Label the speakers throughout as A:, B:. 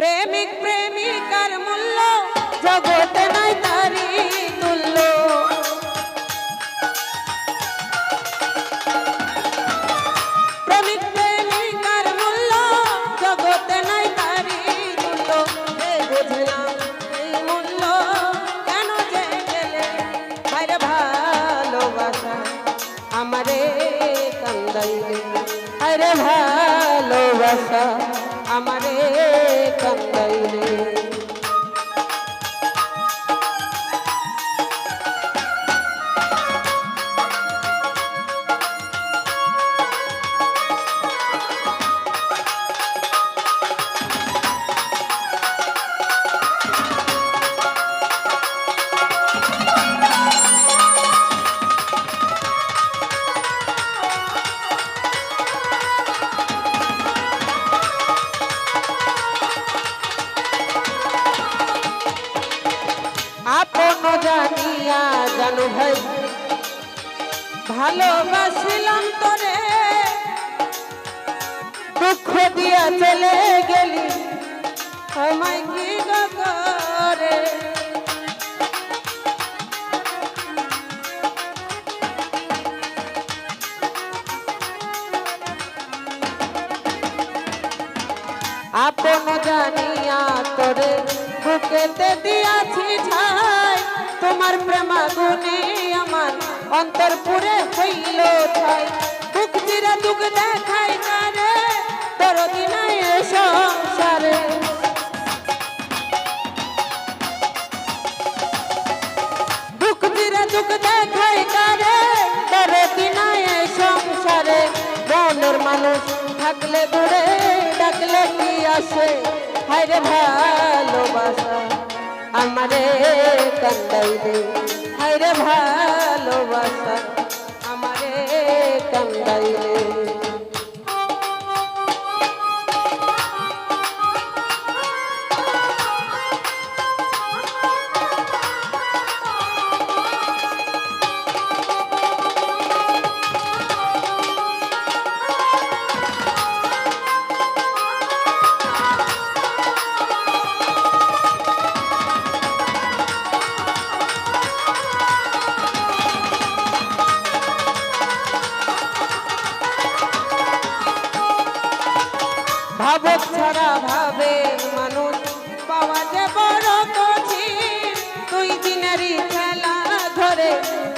A: প্রেমিক প্রেমিকার মূল্য জগতে নাই তারি তুল্য। প্রেমিক প্রেমিকার মূল্য জগতে নাই তারি তুল্য। বুঝলাম মূল্য কেন যে গেলে? হায়রে ভালোবাসা আমারে কান্দাইলে। হায়রে ভালোবাসা। ভালোবাসিলাম তোরে। দুঃখ দিয়া চলে গেলি। আমায় কি করে? আপন জানিয়া তোরে বুকেতে দিয়াছি আমার অন্তর পুরে হইল ঠাই। বুক চিরা দুঃখ দেখাই তারে তোর দিনাই সংসারে। দুঃখ চিরা দুঃখ দেখাই তারে তোর দিনাই সংসারে। মনের মানুষ থাকলে দূরে, ডাকলে কি আসে? হায়রে ভালোবাসা, আমারে কান্দাই কান্দাইলে। হায়রে ভালোবাসা আমারে কান্দাইলে। ভাবক ছাড়া ভাবে মানুষ পাওয়া যে বড় কঠিন। দুই দিনেরই খেলা ধরে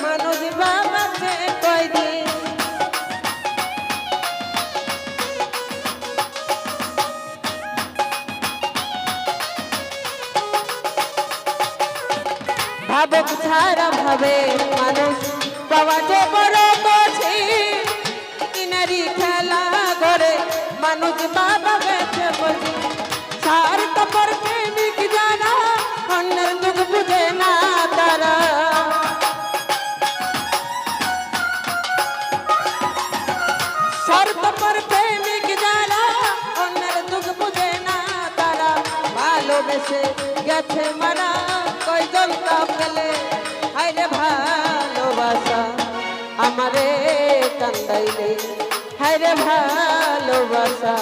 A: মানুষ বাবাকে কয়দিন। ভাবক ছাড়া ভাবে মানুষ পাওয়া যে বড় কঠিন। কিনারি খেলা করে মানুষ বাবা বেঁচে বসে সার তপর প্রেমিক যারা অন্যের দুঃখ বুঝে না তারা সার তপর প্রেমিক যারা অন্যের দুঃখ বুঝে না তারা ভালোবেসে গেছে মারা কয়জন হায়রে ভালোবাসা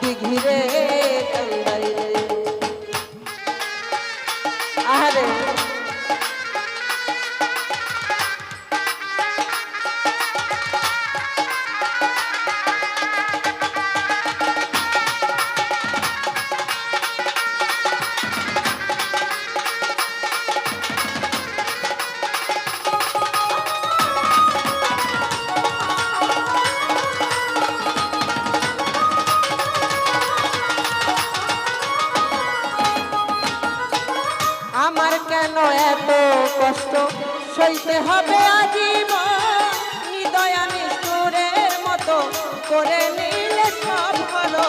A: দিঘিরে কান্দাইলে আহারে। হবে আজীবন হৃদয়া নিষ্ঠুরের মতো করে নিলে সব হলো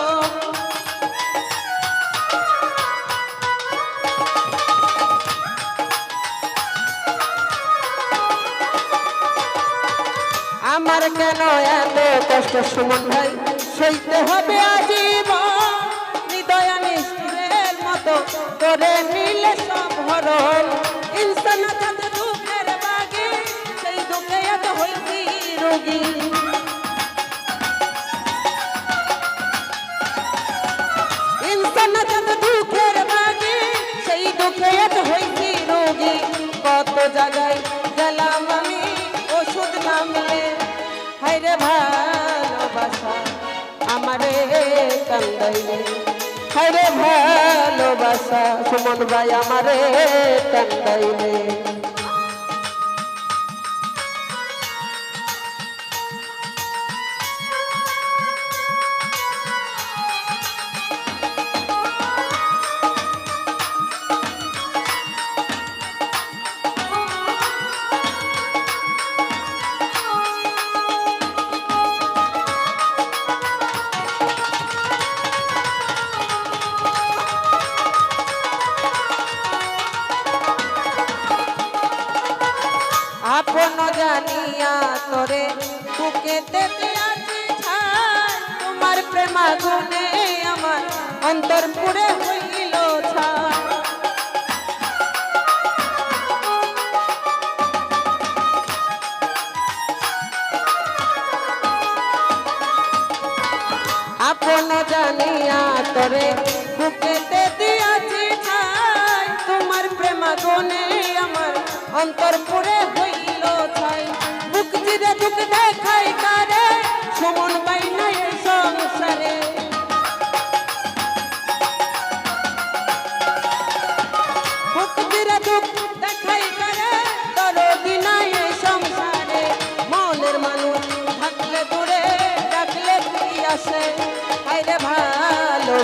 A: আমার কেন এত কষ্ট সুমন ভাই? সইতে হবে আজীবন হৃদয়া নিষ্ঠুরের মতো করে নিলে সব হরণ ইনসান জায়গায় গেলাম আমি, ওষুধ না মিলে হাইরে ভালোবাসা আমারে কান্দাইলে। হাইরে ভালোবাসা, সুমন ভাই আমারে কান্দাইলে। অন্তর হইল আপন জানিয়া তোরে বুকেতে দিয়াছি ছাই। তোমার প্রেমা গুনে আমার অন্তর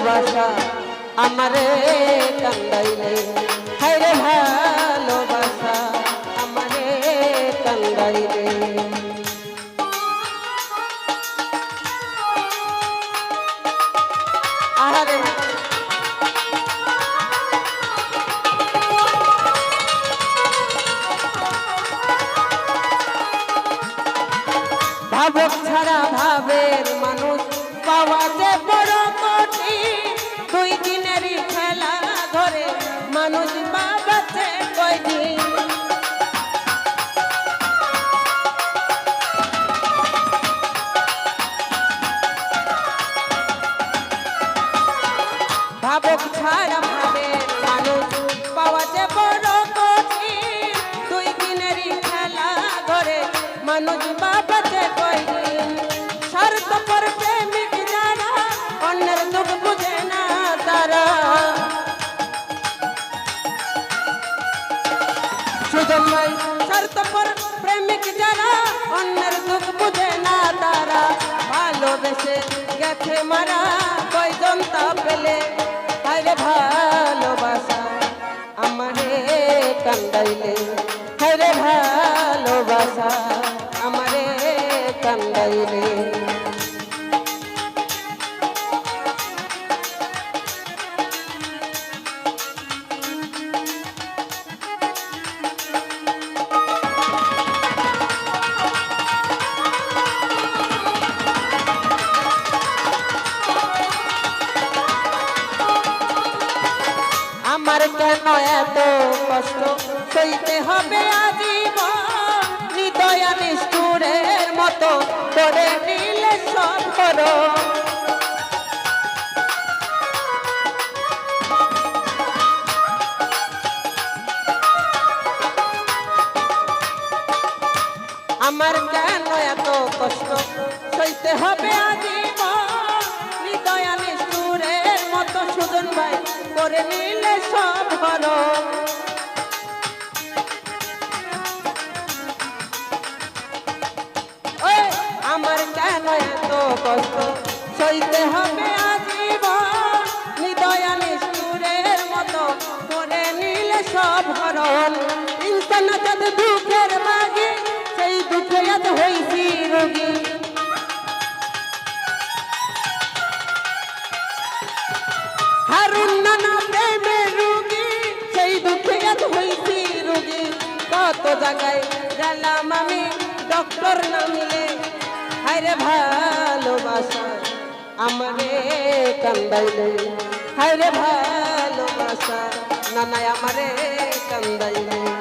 A: ভালোবাসা আমারে কান্দাইলে। হাইরে ভালোবাসা আমারে কান্দাইলে। মানুষ বাবাতে কয়দিন ভাবক স্বার্থপর প্রেমিক যারা, অন্যের দুঃখ বুঝে না তারা। ভালোবেসে গেছে মারা, কয়জন পেলে? আরে ভালোবাসা আমারে কান্দাইলে। হরে ভালোবাসা আমারে কান্দাইলে। সইতে হবে আজীবন। হৃদয়া নিষ্ঠুরের মতো করে নিলে সব করো। কত জায়গায় গেলাম আমি ডক্টর না মিলে হায়রে ভালোবাসা আমারে কান্দাইলে হায়রে ভালোবাসা নানায় আমারে কান্দাইলে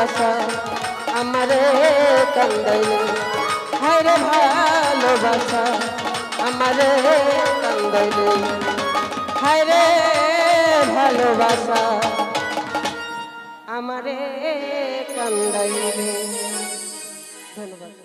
A: ভালোবাসা আমারে কান্দাইলে। হায় রে ভালোবাসা আমারে কান্দাইলে। হায় রে ভালোবাসা আমারে কান্দাইলে। ধন্যবাদ।